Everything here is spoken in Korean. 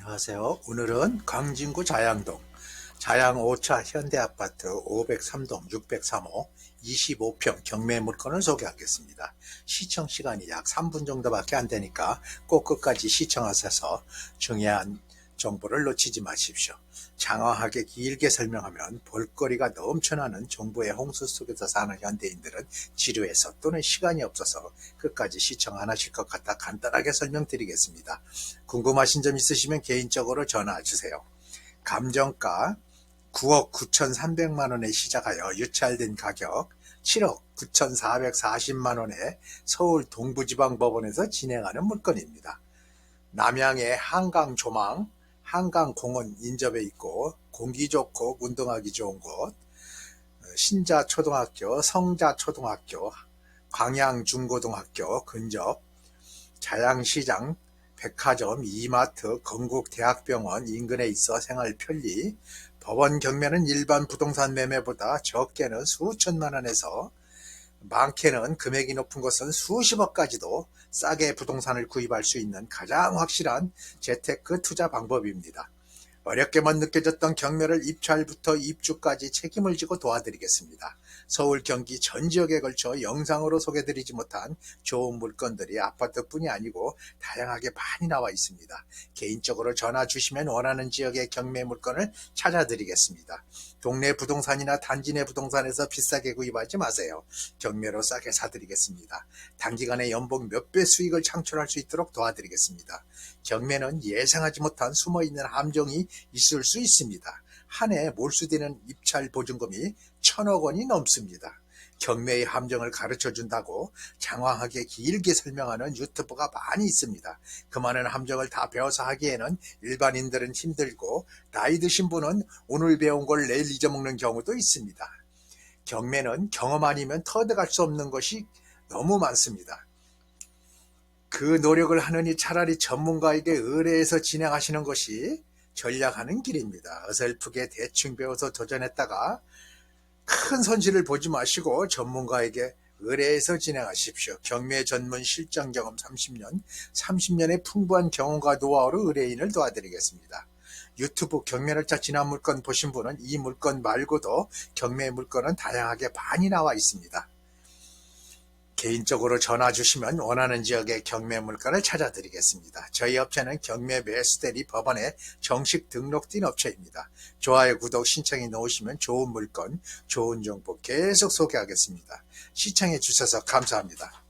안녕하세요. 오늘은 광진구 자양동 자양 5차 현대아파트 503동 603호 25평 경매 물건을 소개하겠습니다. 시청 시간이 약 3분 정도밖에 안 되니까 꼭 끝까지 시청하셔서 중요한 정보를 놓치지 마십시오. 장황하게 길게 설명하면 볼거리가 넘쳐나는 정부의 홍수 속에서 사는 현대인들은 지루해서 또는 시간이 없어서 끝까지 시청 안 하실 것 같아 간단하게 설명드리겠습니다. 궁금하신 점 있으시면 개인적으로 전화 주세요. 감정가 9억 9,300만 원에 시작하여 유찰된 가격 7억 9,440만 원에 서울 동부지방법원에서 진행하는 물건입니다. 남양의 한강 조망, 한강 공원 인접해 있고 공기 좋고 운동하기 좋은 곳, 신자 초등학교, 성자 초등학교, 광양 중고등학교 근접, 자양시장, 백화점, 이마트, 건국대학병원 인근에 있어 생활 편리, 법원 경매는 일반 부동산 매매보다 적게는 수천만 원에서 많게는 금액이 높은 것은 수십억까지도 싸게 부동산을 구입할 수 있는 가장 확실한 재테크 투자 방법입니다. 어렵게만 느껴졌던 경매를 입찰부터 입주까지 책임을 지고 도와드리겠습니다. 서울, 경기 전 지역에 걸쳐 영상으로 소개드리지 못한 좋은 물건들이 아파트뿐이 아니고 다양하게 많이 나와 있습니다. 개인적으로 전화 주시면 원하는 지역의 경매 물건을 찾아드리겠습니다. 동네 부동산이나 단지 내 부동산에서 비싸게 구입하지 마세요. 경매로 싸게 사드리겠습니다. 단기간에 연봉 몇 배 수익을 창출할 수 있도록 도와드리겠습니다. 경매는 예상하지 못한 숨어있는 함정이 있을 수 있습니다. 한 해 몰수되는 입찰 보증금이 천억 원이 넘습니다. 경매의 함정을 가르쳐 준다고 장황하게 길게 설명하는 유튜버가 많이 있습니다. 그 많은 함정을 다 배워서 하기에는 일반인들은 힘들고 나이 드신 분은 오늘 배운 걸 내일 잊어먹는 경우도 있습니다. 경매는 경험 아니면 터득할 수 없는 것이 너무 많습니다. 그 노력을 하느니 차라리 전문가에게 의뢰해서 진행하시는 것이 전략하는 길입니다. 어설프게 대충 배워서 도전했다가 큰 손실을 보지 마시고 전문가에게 의뢰해서 진행하십시오. 경매 전문 실전 경험 30년, 30년의 풍부한 경험과 노하우로 의뢰인을 도와드리겠습니다. 유튜브 경매를자 지난 물건 보신 분은 이 물건 말고도 경매 물건은 다양하게 많이 나와 있습니다. 개인적으로 전화 주시면 원하는 지역의 경매 물건을 찾아드리겠습니다. 저희 업체는 경매 매수대리 법원에 정식 등록된 업체입니다. 좋아요, 구독, 신청해 놓으시면 좋은 물건, 좋은 정보 계속 소개하겠습니다. 시청해 주셔서 감사합니다.